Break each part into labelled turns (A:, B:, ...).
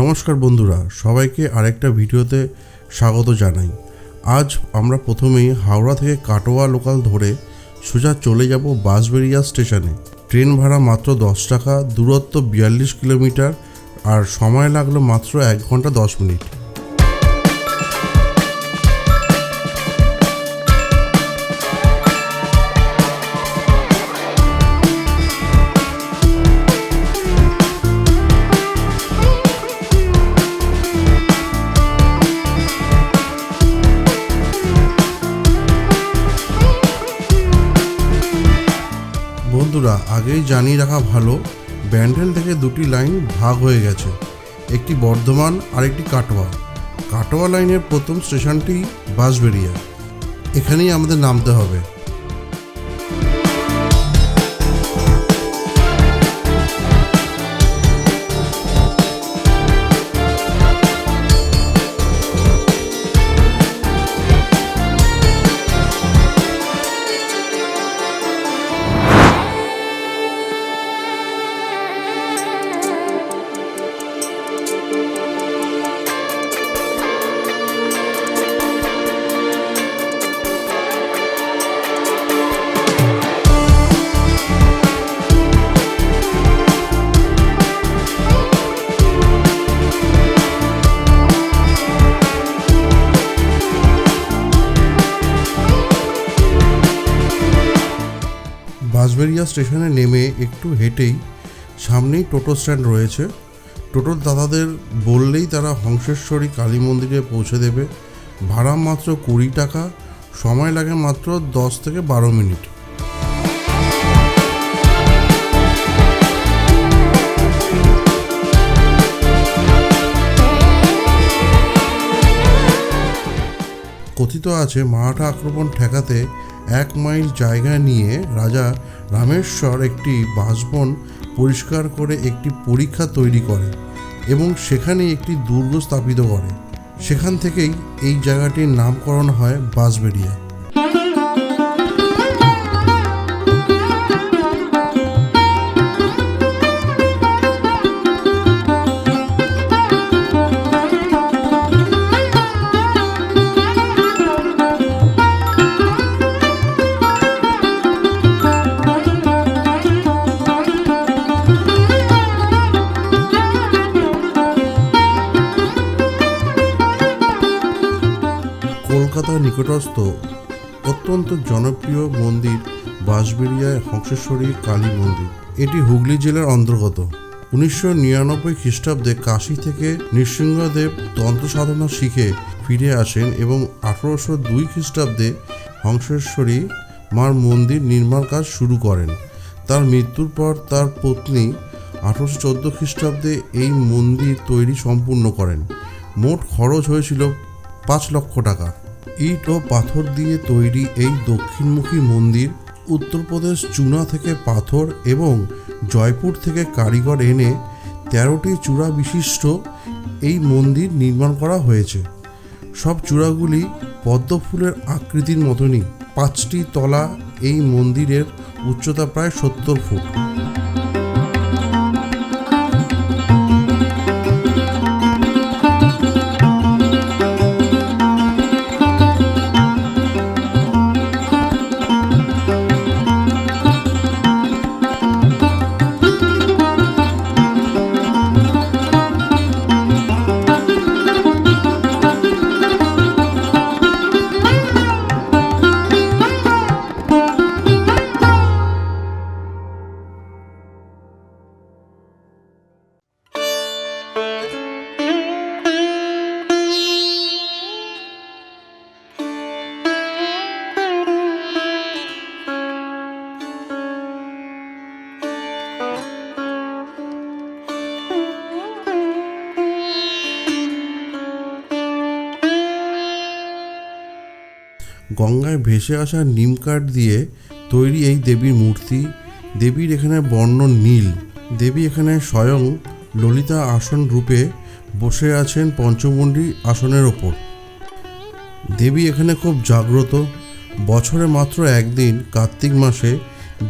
A: নমস্কার বন্ধুরা, সবাইকে আরেকটা ভিডিওতে স্বাগত জানাই। আজ আমরা প্রথমেই হাওড়া থেকে কাটোয়া লোকাল ধরে সোজা চলে যাব বাঁশবেড়িয়া স্টেশনে ট্রেন ভাড়া মাত্র দশ টাকা, দূরত্ব বিয়াল্লিশ কিলোমিটার, আর সময় লাগল মাত্র এক ঘণ্টা দশ মিনিট। বন্ধুরা, আগেই জানিয়ে রাখা ভালো, ব্যান্ডেল থেকে দুটি লাইন ভাগ হয়ে গেছে। একটি বর্ধমান আর একটি কাটোয়া। কাটোয়া লাইনের প্রথম স্টেশনটি বাঁশবেড়িয়া। এখানেই আমাদের নামতে হবে। বাঁশবেড়িয়া স্টেশনে নেমে একটু হেঁটেই সামনেই টোটো স্ট্যান্ড রয়েছে। টোটোর দাদাদের বললেই তারা হংসেশ্বরী কালী মন্দিরে পৌঁছে দেবে। ভাড়া মাত্র কুড়ি টাকা, সময় লাগে মাত্র দশ থেকে বারো মিনিট। কথিত আছে, মারাঠা আক্রমণ ঠেকাতে এক মাইল জায়গা নিয়ে রাজা রামেশ্বর একটি বাসবন পরিষ্কার করে একটি পরীক্ষা তৈরি করে এবং সেখানে একটি দুর্গ স্থাপিত করে। সেখান থেকেই এই জায়গাটির নামকরণ হয় বাঁশবেড়িয়া। কলকাতার নিকটস্থ অত্যন্ত জনপ্রিয় মন্দির বাঁশবেড়িয়ায় হংসেশ্বরী কালী মন্দির। এটি হুগলি জেলার অন্তর্গত। উনিশশো নিরানব্বই খ্রিস্টাব্দে কাশী থেকে নৃসিংহদেব তন্ত্র সাধনা শিখে ফিরে আসেন এবং আঠারোশো দুই খ্রিস্টাব্দে হংসেশ্বরী মার মন্দির নির্মাণ কাজ শুরু করেন। তার মৃত্যুর পর তার পত্নী আঠারোশো চোদ্দ খ্রিস্টাব্দে এই মন্দির তৈরি সম্পূর্ণ করেন। মোট খরচ হয়েছিল পাঁচ লক্ষ টাকা। ইট ও পাথর দিয়ে তৈরি এই দক্ষিণমুখী মন্দির উত্তরপ্রদেশ চুনা থেকে পাথর এবং জয়পুর থেকে কারিগর এনে তেরোটি চূড়া বিশিষ্ট এই মন্দির নির্মাণ করা হয়েছে। সব চূড়াগুলি পদ্ম ফুলের আকৃতির মতনই। পাঁচটি তলা এই মন্দিরের উচ্চতা প্রায় সত্তর ফুট। গঙ্গায় ভেসে আসা নিম কাঠ দিয়ে তৈরি এই দেবীর মূর্তি। দেবীর এখানে বর্ণ নীল। দেবী এখানে স্বয়ং ললিতা আসন রূপে বসে আছেন পঞ্চমুণ্ডী আসনের ওপর। দেবী এখানে খুব জাগ্রত। বছরে মাত্র একদিন, কার্তিক মাসে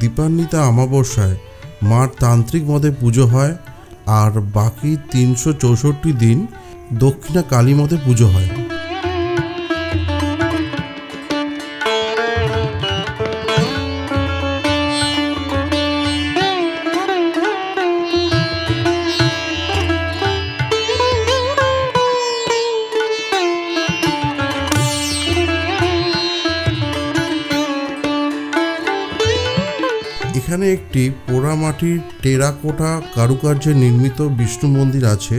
A: দীপান্বিতা অমাবস্যায় মার তান্ত্রিক মতে পুজো হয় আর বাকি তিনশো চৌষট্টি দিন দক্ষিণা কালী মতে পুজো হয়। এখানে একটি পোড়ামাটির টেরাকোটা কারুকার্যে নির্মিত বিষ্ণু মন্দির আছে,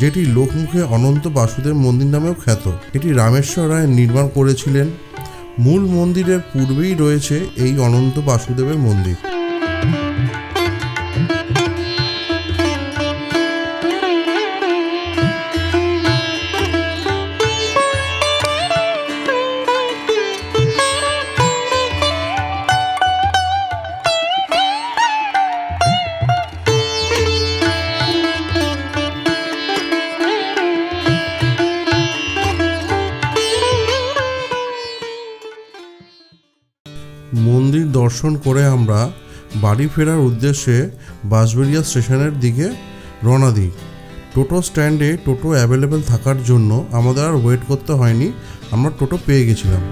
A: যেটি লোকমুখে অনন্ত বাসুদেব মন্দির নামেও খ্যাত। এটি রামেশ্বর রায় নির্মাণ করেছিলেন। মূল মন্দিরের পূর্বেই রয়েছে এই অনন্ত বাসুদেবের মন্দির মন্দির। দর্শন করে আমরা বাড়ি ফেরার উদ্দেশ্যে বাঁশবেড়িয়া স্টেশনের দিকে রওনা দিই। টোটো স্ট্যান্ডে টোটো অ্যাভেলেবেল থাকার জন্য আমাদের আর ওয়েট করতে হয়নি, আমরা টোটো পেয়ে গেছিলাম।